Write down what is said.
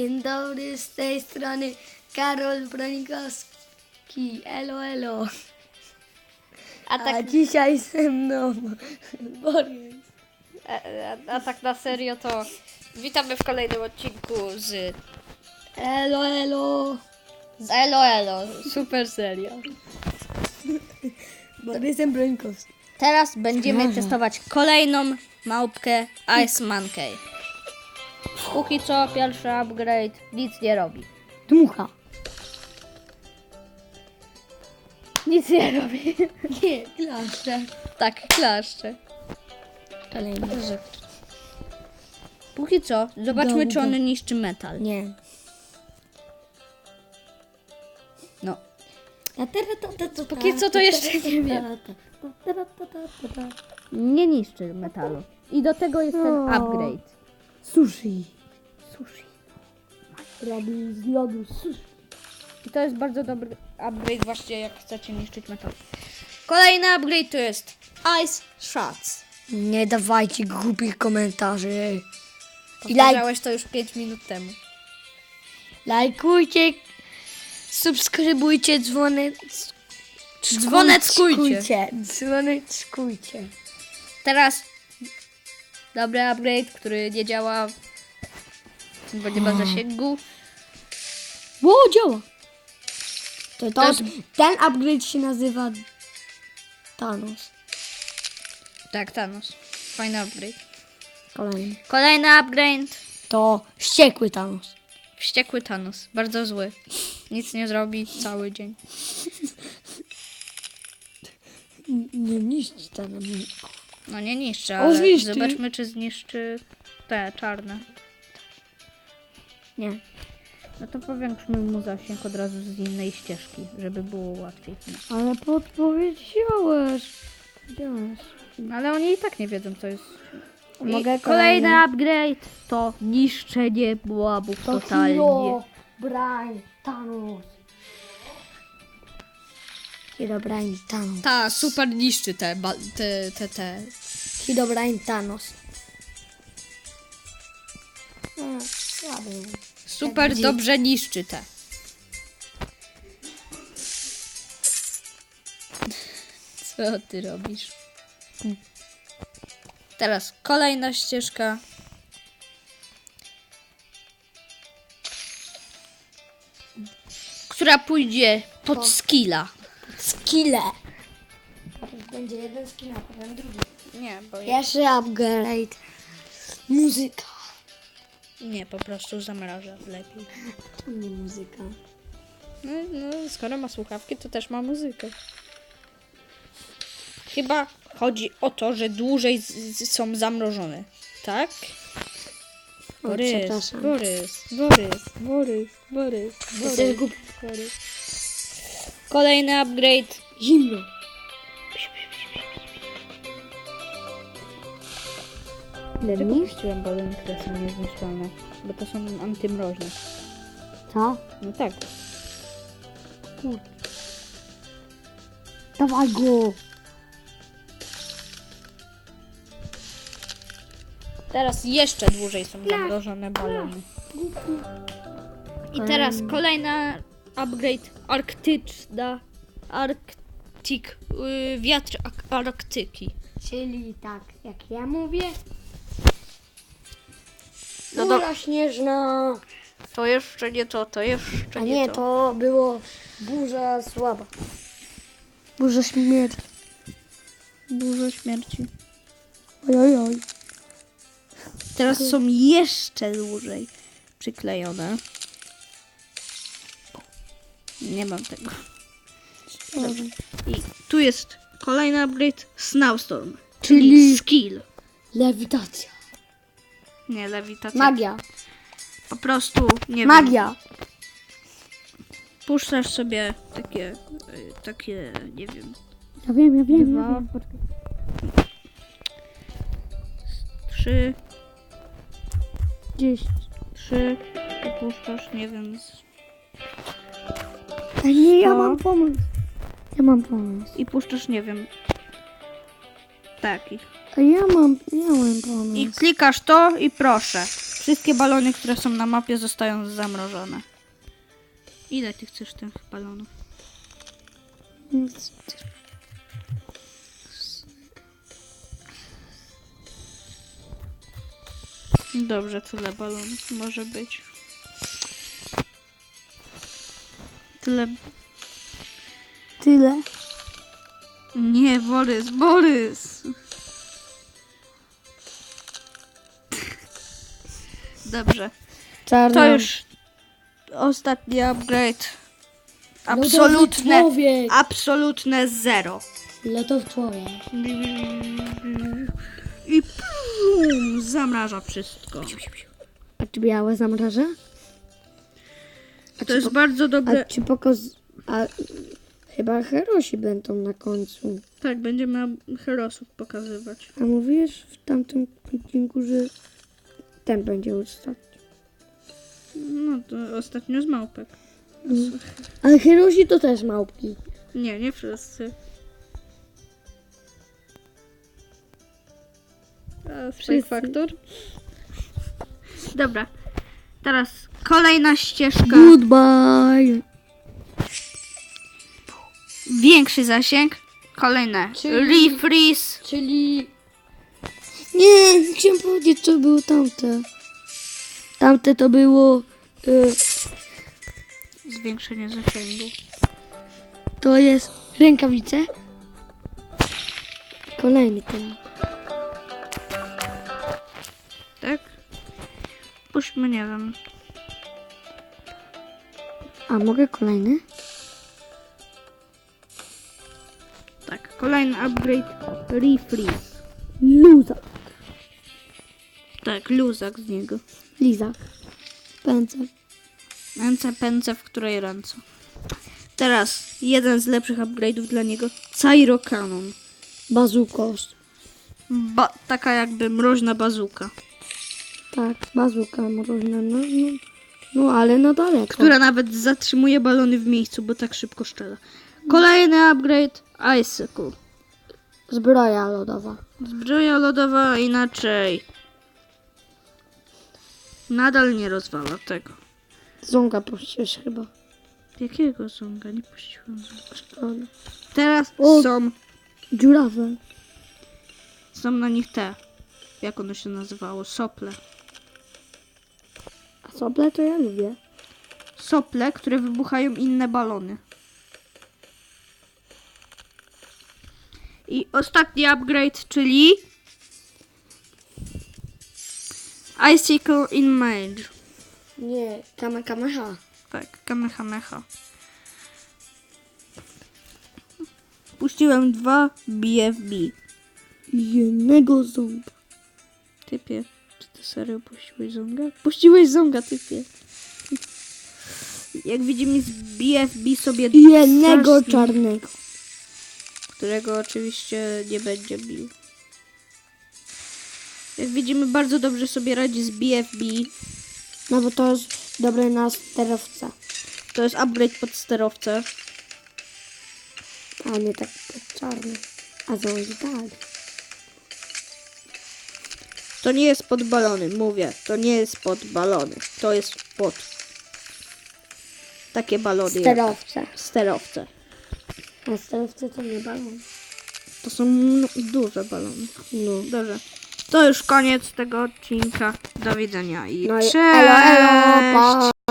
Dzień dobry, z tej strony Karol Bronikowski. Elo, elo. A A tak, dzisiaj ze mną Borys. a, a, a tak na serio to witamy w kolejnym odcinku z, Elo, elo. z Elo Elo. Super serio. Borysem Bronikowski. Teraz będziemy testować kolejną małpkę Ice Monkey. Póki co pierwszy upgrade nic nie robi. Dmucha. Nic nie robi. Nie, klaszcze. Tak, klaszcze. Kolejny. Póki co, zobaczmy czy on niszczy metal. Nie. No. A teraz to, to, to, Póki co to jeszcze nie wiem. Nie niszczy metalu. I do tego jest ten O. upgrade. Sushi. Sushi. Robi z lodu sushi. I to jest bardzo dobry upgrade właśnie jak chcecie niszczyć metal. Kolejny upgrade to jest Ice Shots. Nie dawajcie głupich komentarzy. I laj, Powtarzałeś to już 5 minut temu. lajkujcie, subskrybujcie, dzwonek... Dzwoneckujcie. Dzwoneckujcie. Teraz dobry upgrade, który nie działa, bo nie ma zasięgu. O, działa. To, to, Ten upgrade się nazywa Thanos. Tak, Thanos. Fajny upgrade. Kolejny. Kolejny upgrade. To wściekły Thanos. Wściekły Thanos. Bardzo zły. Nic nie zrobi cały dzień. Nie niszczy Thanos. No nie niszczy, ale zniszczy. zobaczmy czy zniszczy te czarne. Nie. No to powiększmy mu zasięg od razu z innej ścieżki, żeby było łatwiej. Ale podpowiedziałeś. Powiedziałeś. No, ale oni i tak nie wiedzą co jest. I Mogę kolejny kolejny? upgrade to niszczenie bułabów totalnie. Brian Thanos. Herobrine Thanos. Ta, super niszczy te, ba- te, te, te. Herobrine Thanos. A, słaby. Super dobrze niszczy te. Co ty robisz? Teraz kolejna ścieżka. Która pójdzie pod skilla. Skille. Będzie jeden skill, a potem drugi. Nie, bo Pierwszy upgrade. Muzyka. Nie, po prostu zamraża lepiej. To nie muzyka. No, no, skoro ma słuchawki, to też ma muzykę. Chyba chodzi o to, że dłużej z, z, są zamrożone. Tak? O, Borys, przepraszam. Borys, Borys, Borys, Borys, Borys. Borys. Kolejny upgrade. Zimno. Dlaczego puściłem balony, które są niezniszczalne? Bo to są antymroźne. Co? No tak. Dawaj go. Teraz jeszcze dłużej są zamrożone balony. I teraz kolejna upgrade arktyczna. Arktyk. Yy, wiatr ak- Arktyki. Czyli tak, jak ja mówię. Do- śnieżna. To jeszcze nie to, to jeszcze A nie, to było burza słaba. Burza śmierci. Dużo śmierci. Ojojoj. Teraz są jeszcze dłużej przyklejone. Nie mam tego. Dobrze. I tu jest kolejny upgrade Snowstorm, czyli, Czyli- skill. Lewitacja. Nie, lewitacja. Magia. Po prostu, nie wiem, Magia. puszczasz sobie takie, y, takie, nie wiem, Ja wiem, ja wiem, ja dwa, wiem. trzy, Gdzieś. trzy, i puszczasz, nie wiem, z- A nie, ja mam pomysł. Ja mam pomysł. i puszczasz, nie wiem, taki. A ja mam, ja mam pomysł. I klikasz to i proszę. Wszystkie balony, które są na mapie zostają zamrożone. Ile ty chcesz tych balonów? Dobrze, tyle balonów może być. Tyle. Tyle. Nie, Borys, Borys! Dobrze. Czarny. To już ostatni upgrade. Absolutne, człowiek. absolutne zero. Lotowy człowiek. I pum, zamraża wszystko. A czy białe zamraża? A To jest bardzo dobre. A czy pokaz... A chyba herosi będą na końcu. Tak, będziemy herosów pokazywać. A mówisz w tamtym odcinku, że ten będzie ostatni. No to ostatnio z małpek. Ale herosi to też małpki. Nie, nie wszyscy. A, Wszyscy. Factor. Dobra. Teraz kolejna ścieżka. Goodbye. Większy zasięg. Kolejne. Czyli- Refreeze. Czyli... Nie, chciałem powiedzieć, co było tamte. Tamte to było... Y, Zwiększenie zasięgu. to jest rękawice. Kolejny ten. Tak? Puśćmy, nie wiem. A mogę kolejny? Tak, kolejny upgrade. Refreeze. Luza. Tak, luzak z niego. Lizak. Pędzel. Ręce pędzę w której ręce. Teraz jeden z lepszych upgrade'ów dla niego. Cairo Cannon. Bazukos. Ba- taka jakby mroźna bazuka. Tak, bazuka mroźna. No, no, no ale na daleko. Która nawet zatrzymuje balony w miejscu, bo tak szybko strzela. Kolejny upgrade. Icicle. Zbroja lodowa. Zbroja lodowa inaczej. Nadal nie rozwala tego. Zonga puściłeś chyba. Jakiego zonga? Nie puściłem zonga. Szkoda. Teraz O. są, Dziurawe. są na nich te. Jak ono się nazywało? Sople. A sople to ja lubię. Sople, które wybuchają inne balony. I ostatni upgrade, czyli Icicle in Mage. Nie, kamekameha. Tak, Kamehameha. Puściłem dwa BFB. Jednego ząba. Typie, czy ty serio puściłeś zonga? Puściłeś zonga, typie. Jak widzimy z BFB sobie Jednego strasznie- czarnego. którego oczywiście nie będzie bił. Jak widzimy, bardzo dobrze sobie radzi z BFB. No bo to jest dobre na sterowca. To jest upgrade pod sterowcę. A nie tak czarny. A zągi tak. To nie jest pod balony, mówię. To nie jest pod balony. To jest pod takie balony. jak Sterowce. Sterowce. A sterowce to nie balon. To są duże balony. No. Dobrze. To już koniec tego odcinka. Do widzenia i no cześć! Elo, elo.